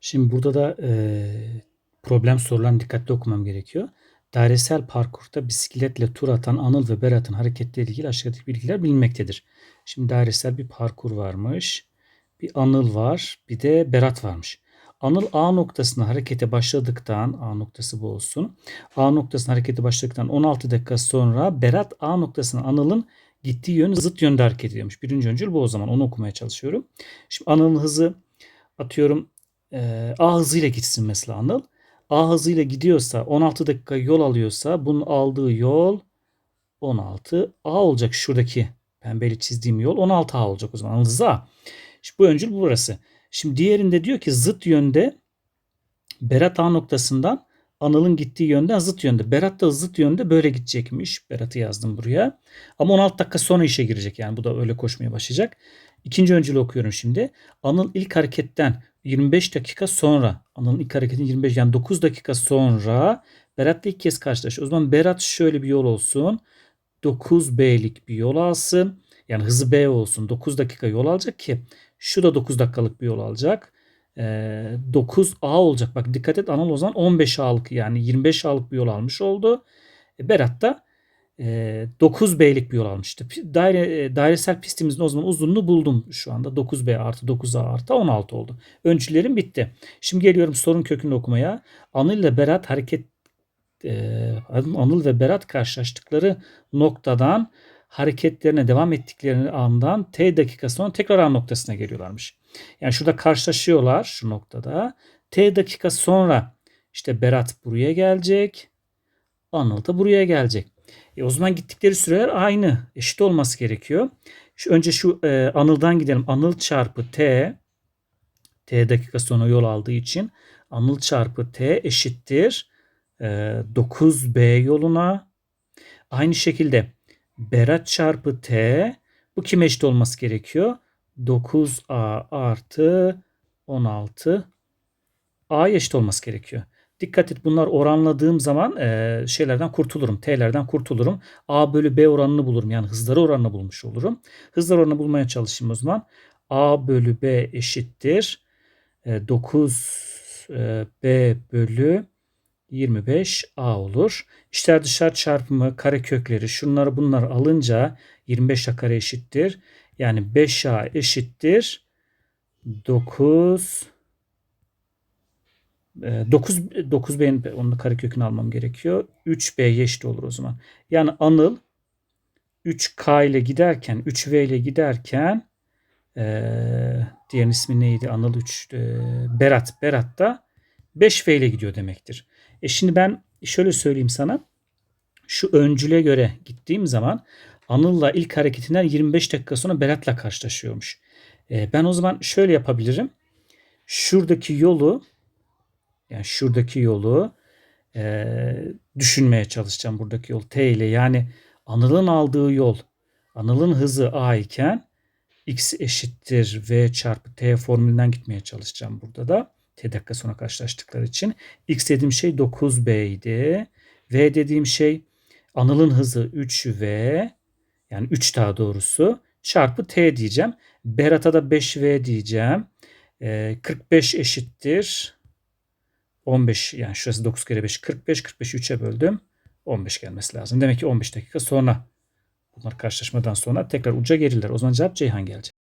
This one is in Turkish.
Şimdi burada da eee, problem sorularını dikkatli okumam gerekiyor. Dairesel parkurda bisikletle tur atan Anıl ve Berat'ın hareketleriyle ilgili aşağıdaki bilgiler bilinmektedir. Şimdi dairesel bir parkur varmış. Bir Anıl var, bir de Berat varmış. Anıl A noktasına harekete başladıktan, A noktası bu olsun. A noktasına harekete başladıktan 16 dakika sonra Berat A noktasına Anıl'ın gittiği yön zıt yönde hareket ediyormuş. Birinci öncül bu o zaman. Onu okumaya çalışıyorum. Şimdi Anıl'ın hızı atıyorum e, A hızıyla gitsin mesela Anıl. A hızıyla gidiyorsa 16 dakika yol alıyorsa bunun aldığı yol 16 A olacak şuradaki pembeyle çizdiğim yol 16 A olacak o zaman. Anıl hızı A. Şimdi bu öncül burası. Şimdi diğerinde diyor ki zıt yönde Berat A noktasından Anıl'ın gittiği yönden zıt yönde. Berat da zıt yönde böyle gidecekmiş. Berat'ı yazdım buraya. Ama 16 dakika sonra işe girecek yani. Bu da öyle koşmaya başlayacak. İkinci öncülü okuyorum şimdi. Anıl ilk hareketten 25 dakika sonra Anıl'ın ilk hareketin 25 yani 9 dakika sonra Berat'la ilk kez karşılaşıyor. O zaman Berat şöyle bir yol olsun. 9B'lik bir yol alsın. Yani hızı B olsun. 9 dakika yol alacak ki şu da 9 dakikalık bir yol alacak. Ee, 9A olacak. Bak dikkat et Anıl o zaman 15A'lık yani 25 A'lık bir yol almış oldu. E, Berat da e, 9B'lik bir yol almıştı. Daire, e, dairesel pistimizin o zaman uzunluğu buldum şu anda. 9B artı 9A artı 16 oldu. Öncülerim bitti. Şimdi geliyorum sorun kökünü okumaya. Anıl ile Berat hareket e, Anıl ve Berat karşılaştıkları noktadan hareketlerine devam ettiklerini andan T dakika sonra tekrar A noktasına geliyorlarmış. Yani şurada karşılaşıyorlar şu noktada. T dakika sonra işte Berat buraya gelecek. Anıl da buraya gelecek. E o zaman gittikleri süreler aynı. Eşit olması gerekiyor. Şu, önce şu e, Anıl'dan gidelim. Anıl çarpı T T dakika sonra yol aldığı için Anıl çarpı T eşittir e, 9B yoluna. Aynı şekilde Berat çarpı T bu kime eşit olması gerekiyor? 9A artı 16 A eşit olması gerekiyor. Dikkat et bunlar oranladığım zaman e, şeylerden kurtulurum. T'lerden kurtulurum. A bölü B oranını bulurum. Yani hızları oranını bulmuş olurum. Hızlar oranını bulmaya çalışayım o zaman. A bölü B eşittir. E, 9 e, B bölü 25A olur. İşler dışarı çarpımı, kare kökleri şunları bunları alınca 25A kare eşittir. Yani 5A eşittir. 9 9 9B'nin onun karekökünü almam gerekiyor. 3B eşit olur o zaman. Yani Anıl 3K ile giderken 3V ile giderken ee, diğer ismi neydi? Anıl 3 e, Berat. Berat da 5V ile gidiyor demektir. E şimdi ben şöyle söyleyeyim sana. Şu öncüle göre gittiğim zaman Anıl'la ilk hareketinden 25 dakika sonra Berat'la karşılaşıyormuş. E, ben o zaman şöyle yapabilirim. Şuradaki yolu yani şuradaki yolu e, düşünmeye çalışacağım buradaki yol T ile. Yani Anıl'ın aldığı yol Anıl'ın hızı A iken x eşittir v çarpı t formülünden gitmeye çalışacağım burada da. T dakika sonra karşılaştıkları için. X dediğim şey 9b idi. V dediğim şey Anıl'ın hızı 3v yani 3 daha doğrusu çarpı t diyeceğim. Berat'a da 5v diyeceğim. E, 45 eşittir 15 yani şurası 9 kere 5 45 45'i 3'e böldüm. 15 gelmesi lazım. Demek ki 15 dakika sonra bunlar karşılaşmadan sonra tekrar uca gelirler. O zaman cevap Ceyhan gelecek.